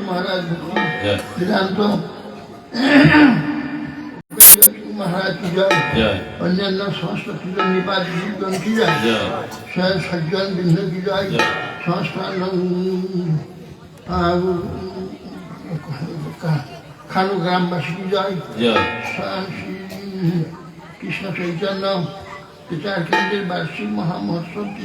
মহারাজ বেদান্ত মহারাজ জয় অন্যান্য সমস্ত পূজন নিপাত জীবন কি জয় স্বয়ং সজ্জন বিন্ধ কি জয় জয়। খানু গ্রামবাসী কি স্বয়ং কৃষ্ণ চৈতন্য বিচার কেন্দ্রের বার্ষিক মহামহোৎসব কি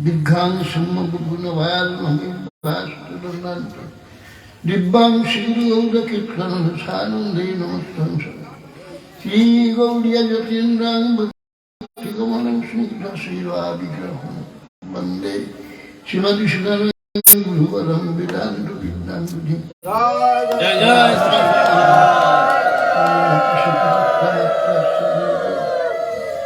दिग्घां सम्मगुणवाल्महिभास्करन्दान्त दिव्यां सिन्धुगौरकीर्तनसानन्दे नमस्तं श्रीगौर्यजतीन्द्रां भक्तिकमलं स्निग्धशीलाविग्रहं वन्दे श्रीमदिशुधर गुरुवरं विदान्त विद्यान्ति जय जय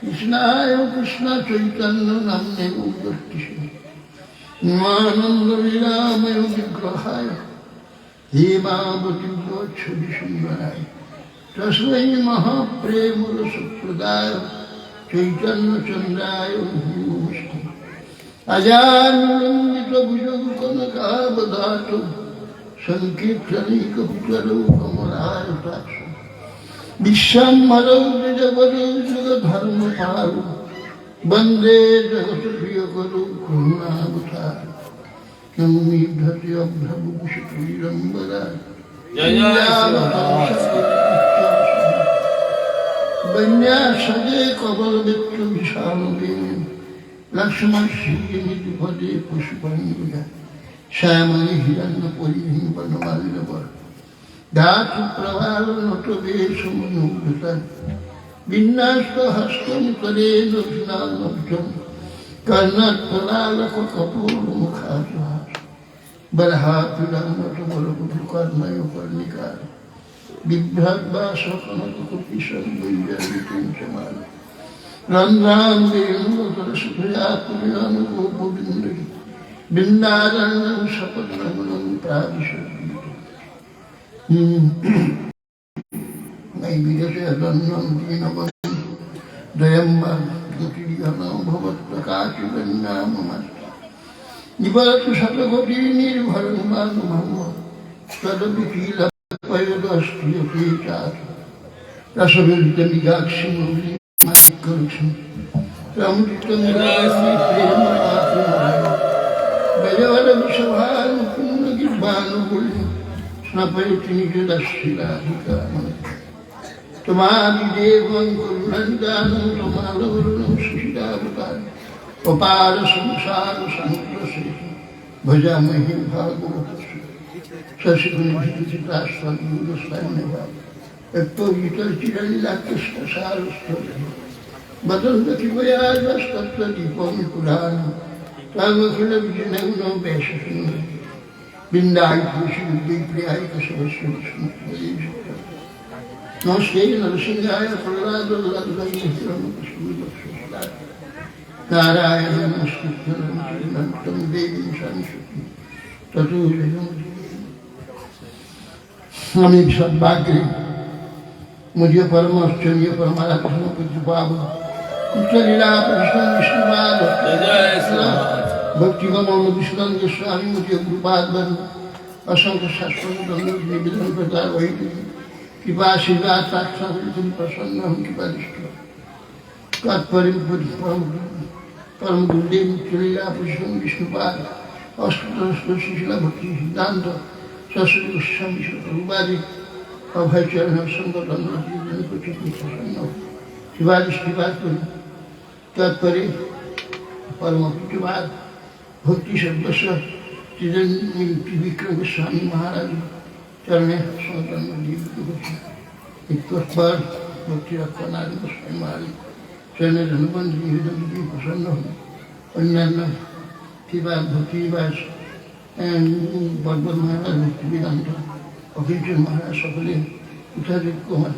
कृष्णा कृष्ण चैतन्य नाम मानंद विराम विग्रहाय। हेमावती सुंदराय तस्मै महाप्रेम चैतन्य चंद्राय नमस्ते कन का कनकावधातु संकीर्तनी कपितरौ कमराय साक्ष বিশ্বাম্বরৌ যুগ ধর্ম পারু বন্দে জগত প্রিয় করু করুণাবতার নমিধতি অভ্রভু বিশ্বরম্বরায় জয় জয় শ্রী বন্যা সজে কবল বিত্ত বিশাল লক্ষ্মণ পদে শ্যামলি হিরণ্য পরিহীন ধাতু প্রভাল নট বেশ মনুভূতন বিন্যাস্ত হস্তম করে দক্ষিণানব্জন কর্ণাট প্রলালক কপূর মুখাসহাস বরহাতুলাম নট বলবুধু কর্ণয় কর্ণিকার বিভ্রাট বা সকনক কপিশন বৈজারিকম সমান রন্ধ্রাম বেণুতর সুপ্রিয়া পুরিয়ান গোপবিন্দরি বৃন্দারণ্যম সপদ্রমণম প্রাদিশরী নৈবিরসে দন্নম দীনবন দয়ম্বর জ্যোতির্গণ ভবৎপ্রকাশিবন্যামমস্ত নিবরতু শতকোটি নির্ভরং মানমম তদবিকীলপয়দস্ত্রিয়তে চার রসবিন্দমিগাক্ষি মৌলি মাইকরুষম রমৃতমিরাসি গির্বানুবুলি স্নপয়তি নিজদাশিলাধিকারম তোমাদি দেবং করুণানিদানম তোমালবরুণম সুশীলাবতার অপার সংসার শেষে ভজামহি ভাগবত বদন্ত কিবয়াজস্তত্র দীপম পুরাণ। তামখিল বিজনগ্ন বেশ বৃন্দায় পুরুষ বিপ্রিয়ায় কসবস্য নমস্তে নরসিংহায় প্রহ্লাদ নারায়ণ নমস্কৃতম দেবী সংস্কৃতি ততু আমি সদ্ভাগ্যে मुझे परमाश्चर्य परमात्मा पूज्य पाव लीला कृष्ण विष्णुपाद जय जय श्री ভক্তিগণ বিশুদান গোস্বামী মতীয় কৃপাদান অসংখ্য শাশ্বত নিবেদন কথা হইতে কৃপা শিবা সাক্ষাৎ প্রসন্ন কৃপাদিষ্ট তৎপরিম পরিশ্রম পরম গুরুদেব চলীলা পুষ্ণ বিষ্ণুপাদ, অষ্টদশ শিশিলা, ভক্তি সিদ্ধান্ত, সরস্বতী গোস্বামী সরুবাদী অভয়চরণ সংগঠন প্রসন্ন শিবাদিষ্ট করি। তৎপরে পরম কৃপাদ ভক্তি সদস্য ত্রিবিক্রম গোস্বামী মহারাজ চরণে সংগঠন একটু পর ভক্তি রক্ষণাদি গোস্বামী মহারাজ, চরণে ধনবন্ধী হৃদয় প্রসন্ন হন। অন্যান্য শিবাদ ভক্তিবাস বর্বর মহারাজ ভক্তিবেদান্ত অখিলচন্দ্র মহারাজ সকলে যথাযোগ্য হন।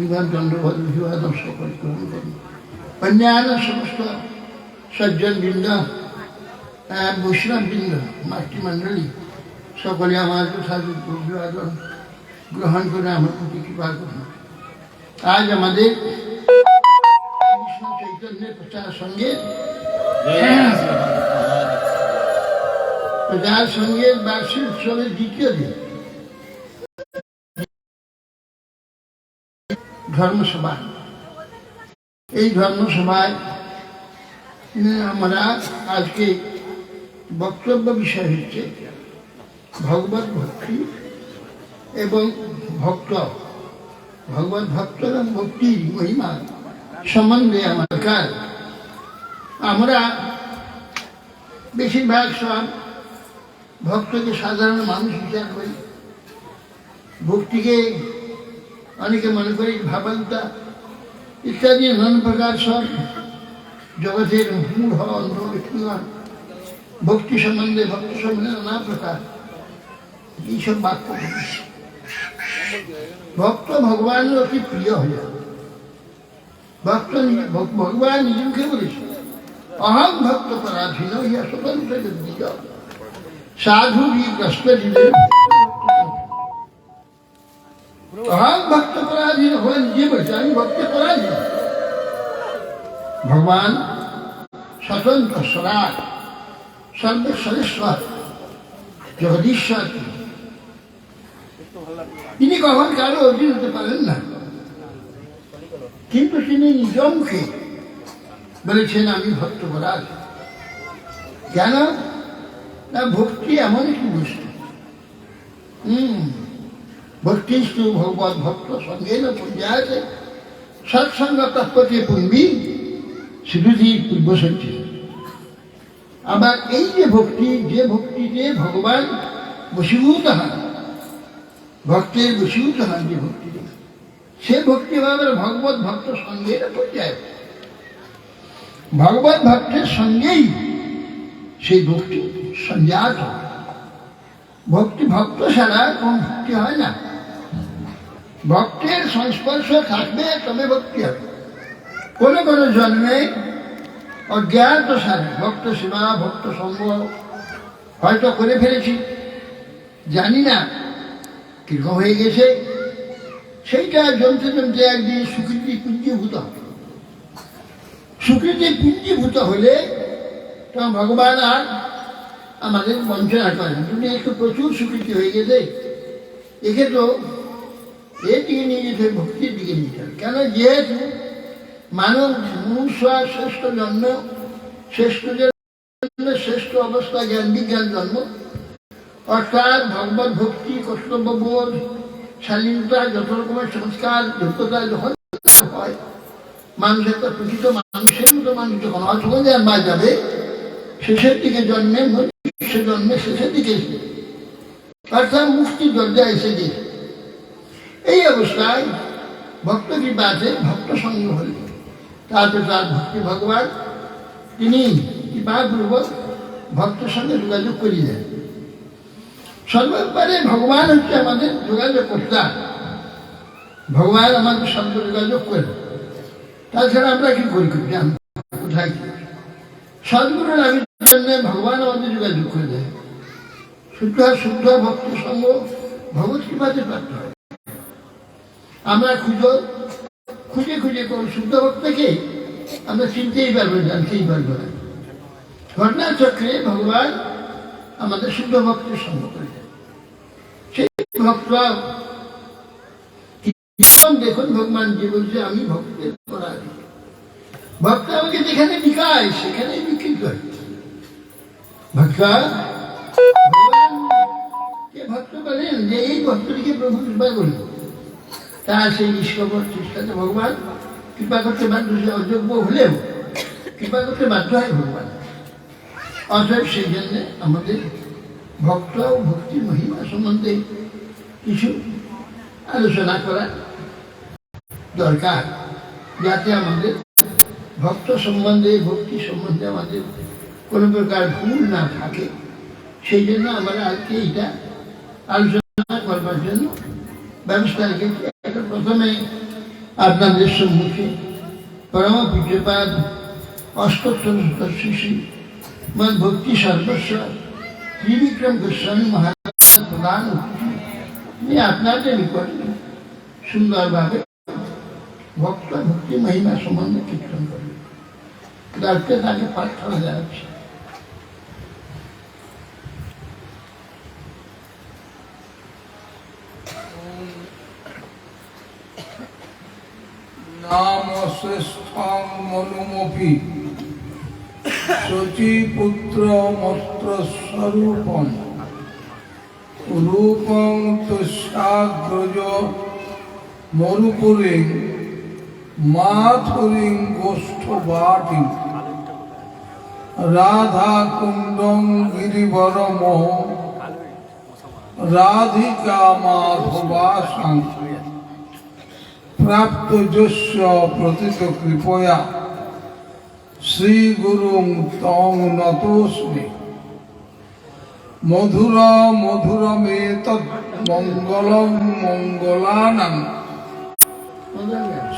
বিভাগ দণ্ডবাদ বিভাগ সকল গ্রহণ করুন। অন্যান্য সমস্ত সজ্জন বৃন্দ বৈষ্ণব বৃন্দ, মাতৃমণ্ডলী, সকলে আমার যথাযোগ্য অভিবাদন গ্রহণ করে আমার প্রতি কৃপা করুন। আজ আমাদের কৃষ্ণ চৈতন্যের প্রচার সঙ্গে প্রচার সঙ্গের বার্ষিক উৎসবের দ্বিতীয় দিন। ধর্মসভা। এই ধর্মসভায় আমরা আজকে বক্তব্য বিষয় হচ্ছে ভগবত ভক্তি এবং ভক্ত। ভগবত ভক্ত এবং ভক্তির মহিমা সম্বন্ধে আমার কাজ। আমরা বেশিরভাগ সব ভক্তকে সাধারণ মানুষ বিচার করি। ভক্তিকে অনেকে মনে করি ভাবান্তা ইত্যাদি নানা প্রকার সব জগতের মূল হওয়া অন্ধ ব্যক্তিগণ ভক্তি সম্বন্ধে ভক্তি সম্বন্ধে নানা প্রকার এইসব বাক্য বলি। ভক্ত ভগবানের অতি প্রিয় হয়ে যাবে ভক্ত নিজে- ভগ- ভগবান নিজেকে বলেছে অহম ভক্ত পরাধীন ইয়া স্বতন্ত্র যদ্দিজ সাধু भी कष्ट দিলে অহম ভক্ত পরাধীন হয়ে নিজে বলছে আমি ভক্তি পরাধীন ভগবান স্বরাট সর্বেশ্বরেশ্বর জগদীশ্বর তিনি কখন কারও অধীন হতে পারেন না। কিন্তু তিনি নিজ মুখে বলেছেন, আমি ভক্ত পরাধ কেন? না, ভক্তি এমন একটি বস্তু। হম, ভক্তিস্তু ভগবত ভক্ত সঙ্গে না পর্যায়ে সৎসঙ্গ তৎপতি পুণ্যি সিদ্ধি পূর্ব সঞ্চিত আবার এই যে ভক্তি, যে ভক্তিতে ভগবান বশীভূত হন, ভক্তের বশীভূত হন যে ভক্তিতে, সে ভক্তি ভাবের ভগবত ভক্ত সঙ্গে পর্যায়ে ভগবত ভক্তের সঙ্গেই সেই ভক্তি সঞ্জাত ভক্তি ভক্ত ছাড়া কোন ভক্তি হয় না। ভক্তের সংস্পর্শ থাকবে তবে ভক্তি হবে। কোন কোন জন্মে অজ্ঞাত সারে ভক্ত সেবা, ভক্ত সঙ্গ হয়তো করে ফেলেছি। জানি না কীরকম হয়ে গেছে। সেইটা জমতে জমতে একদিন সুকৃতি পুঞ্জীভূত হবে। সুকৃতি পুঞ্জীভূত হলে তখন ভগবান আর আমাদের বঞ্চনা করে না। তুমি একটু প্রচুর স্বীকৃতি হয়ে গেছে। একে তো এর দিকে নিয়ে যেতে, ভক্তির দিকে নিয়ে যেতে হবে। কেন যেহেতু মানব মনুষ্য শ্রেষ্ঠ জন্ম শ্রেষ্ঠ জন্ম, শ্রেষ্ঠ অবস্থা জ্ঞান বিজ্ঞান জন্ম। অর্থাৎ ভগবত ভক্তি, কর্তব্য বোধ, শালীনতা যত রকমের সংস্কার, যোগ্যতা যখন হয়, মানুষের তো প্রকৃত মানুষের মতো মানুষ যখন অসমাজে মা যাবে, শেষের দিকে জন্মে মনুষ্য জন্মে শেষের দিকে অর্থাৎ মুক্তি দরজা এসে গিয়েছে এই অবস্থায় ভক্ত কৃপা আছে, ভক্ত সঙ্গ হল। তারপরে তার ভক্তি ভগবান, তিনি কৃপাপূর্বক ভক্তের সঙ্গে যোগাযোগ করিয়ে দেন সর্বব্যাপারে ভগবান হচ্ছে আমাদের যোগাযোগ কর্তা। ভগবান আমাদের সঙ্গে যোগাযোগ করে। তাছাড়া আমরা কি করি? জানি কোথায় কি? সদ্গুরু জন্য ভগবান আমাদের যোগাযোগ করে দেয় শুদ্ধ শুদ্ধ ভক্তি সঙ্গ, ভগবত কৃপাতে প্রাপ্ত হয়। আমরা খুঁজো খুঁজে খুঁজে কোন শুদ্ধ ভক্তকে আমরা চিনতেই পারব, জানতেই পারব না। ঘটনা চক্রে ভগবান আমাদের শুদ্ধ ভক্তের সঙ্গ করে সেই ভক্ত দেখুন, ভগবান যে বলছে, আমি ভক্তের পরাধীন। ভক্ত আমাকে যেখানে বিকায় সেখানে বিক্রি করে। ভক্ত ভগবান ভক্ত বলেন যে, এই ভক্তটিকে প্রভু কৃপা তার সেই নিষ্কপট চেষ্টাতে ভগবান কৃপা করতে বাধ্য অযোগ্য হলেও কৃপা করতে বাধ্য হয় ভগবান। অতএব সেই জন্যে আমাদের ভক্ত ও ভক্তি মহিমা সম্বন্ধে কিছু আলোচনা করা দরকার, যাতে আমাদের ভক্ত সম্বন্ধে, ভক্তি সম্বন্ধে আমাদের কোনো প্রকার ভুল না থাকে। সেই জন্য আমরা আজকে এটা আলোচনা করবার জন্য ব্যবস্থা রেখেছি এখন প্রথমে আপনাদের সম্মুখে পরম পূজ্যপাদ অষ্টোত্তর শ্রী শ্রী মদ ভক্তি সর্বস্ব ত্রিবিক্রম গোস্বামী মহারাজ প্রদান তিনি আপনাদের নিকটে সুন্দরভাবে ভক্ত ভক্তি মহিমা সম্বন্ধে কীর্তন করবে আজকে তাকে প্রার্থনা জানাচ্ছি নাম শ্রেষ্ঠং মনুমপি শচীপুত্র মস্ত্র স্বরূপম রূপং তস্যাগ্রজ মরুপুরে মাথুরিং গোষ্ঠ বাটি রাধা কুণ্ডং গিরিবরম রাধিকা মাধবাসাং প্রাপ্ত যস্য প্রতীত কৃপয়া শ্রীগুরুং তং নতোস্মি। মধুর মধুরমেতৎ মঙ্গলং মঙ্গলানাং।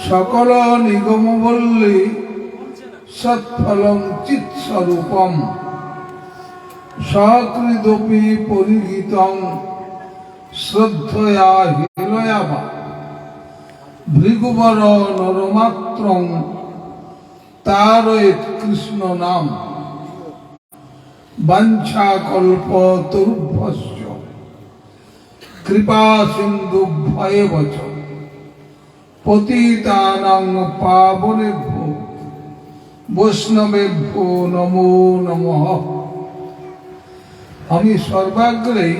সকল নিগম নিগমবল্লী সৎফলং চিৎস্বরূপম। সকৃদপি পরিহিতং শ্রদ্ধয়া হিলয়া বা ভৃগুবর নরমাত্র তার কৃষ্ণ নাম। বাঞ্ছা কল্প তুর্ভস্য কৃপা সিন্ধু ভয়ে বচ পতিতানাং পাবনেভ্য। বৈষ্ণবেভ্য নমো নমঃ। আমি সর্বাগ্রেই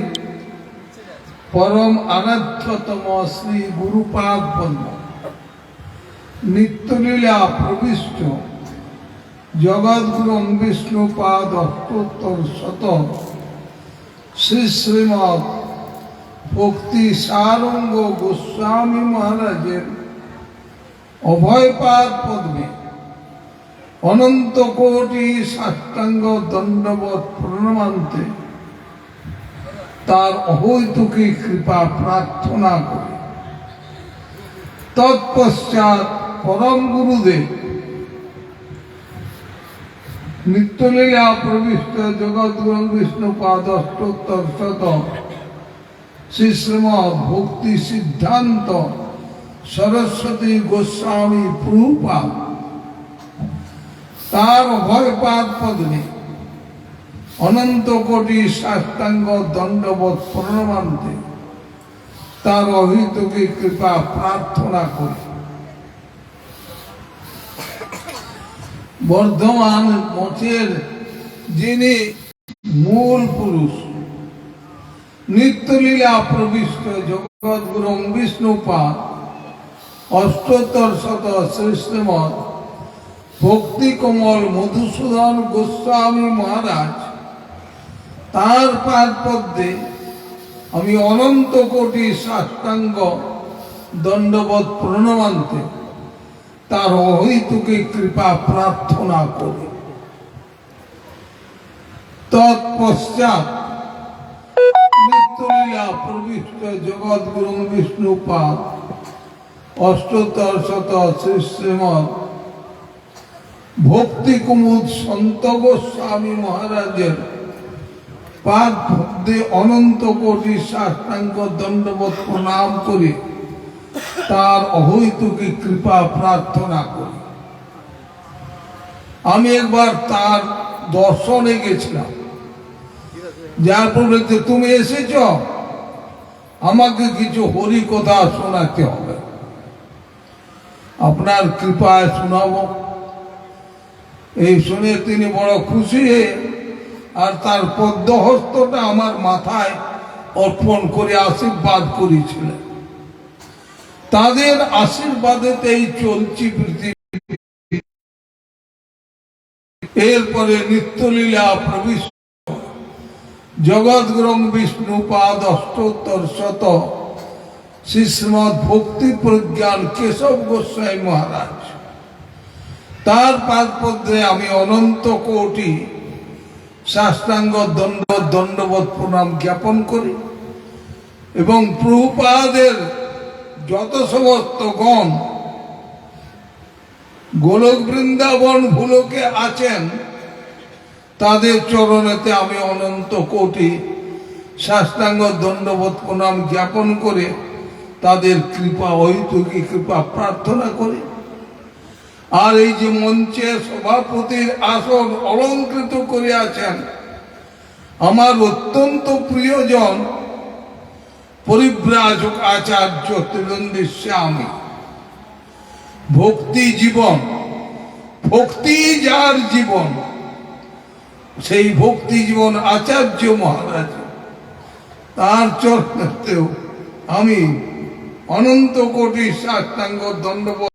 পরম আরাধ্যতম শ্রী গুরুপাদ পদ্ম নিত্যলীলা প্রবিষ্ট। জগৎগুরু বিষ্ণুপাদ অষ্টোত্তর শত শ্রী শ্রীমৎ ভক্তি সারঙ্গ গোস্বামী মহারাজের অভয়পাদ পদ্মে। অনন্ত কোটি সাষ্টাঙ্গ দণ্ডবত প্রণমান্তে তার অহৈতুকী কৃপা প্রার্থনা করি। তৎপশ্চাৎ পরম গুরুদেব নিত্যলীলা প্রবিষ্ট জগৎগুরু বিষ্ণু পাদ অষ্টোত্তর শত শ্রী শ্রীমৎ ভক্তি সিদ্ধান্ত সরস্বতী গোস্বামী প্রভুপা তার ভয়পাদ পদ্মে অনন্ত কোটি সাষ্টাঙ্গ দণ্ডবোধ প্রণমান্তে। তার অহিতকে কৃপা প্রার্থনা করি। বর্ধমান মঠের যিনি মূল পুরুষ, নিত্যলীলা প্রবিষ্ট জগৎগুরু বিষ্ণুপাদ, অষ্টোত্তর শত শ্রেষ্ঠমত ভক্তি কমল মধুসূদন গোস্বামী মহারাজ তার পাদপদ্মে আমি অনন্ত কোটি সাষ্টাঙ্গ দণ্ডবত প্রণমান্তে তার অহৈতুকে কৃপা প্রার্থনা করি। তৎপশ্চাৎ নিত্যলীলা প্রবিষ্ট জগৎগুরু বিষ্ণুপাদ অষ্টোত্তর শত শ্রী শ্রীমৎ ভক্তি কুমুদ সন্ত গোস্বামী মহারাজের পাদ ভক্তি অনন্ত কোটি সাষ্টাঙ্গ দণ্ডবত প্রণাম করি। তার অহৈতুকী কৃপা প্রার্থনা করি। আমি একবার তার দর্শনে গেছিলাম। যার পরে তুমি এসেছ, আমাকে কিছু হরি কথা শোনাতে হবে। আপনার কৃপায় শোনাবো। এই শুনে তিনি বড় খুশি হয়ে আর তার পদ্মহস্তটা আমার মাথায় অর্পণ করে আশীর্বাদ করেছিলেন। তাদের আশীর্বাদেতেই চলছি পৃথিবী। এরপরে নিত্যলীলা প্রবিষ্ট। জগৎগুরং বিষ্ণু পাদ অষ্টোত্তর শত। শ্রী শ্রীমৎ ভক্তি প্রজ্ঞান কেশব গোস্বাই মহারাজ। তার পাদপদ্রে আমি অনন্ত কোটি শাস্ত্রাঙ্গ দণ্ড দণ্ডবত প্রণাম জ্ঞাপন করি। এবং প্রভুপাদের যত সমস্ত গণ, গোলক বৃন্দাবন ভুলোকে আছেন, তাদের চরণেতে আমি অনন্ত কোটি শাস্ত্রাঙ্গ দণ্ডবোধ প্রণাম জ্ঞাপন করে তাদের কৃপা, ঐতুকি কৃপা প্রার্থনা করি। আর এই যে মঞ্চে সভাপতির আসন অলঙ্কৃত করিয়াছেন, আমার অত্যন্ত প্রিয়জন পরিব্রাজক আচার্য ত্রিনন্দী স্বামী। ভক্তি জীবন, ভক্তি যার জীবন, সেই ভক্তি জীবন আচার্য মহারাজ। তার চরণেতেও আমি অনন্ত কোটি সাষ্টাঙ্গ দণ্ডবোধ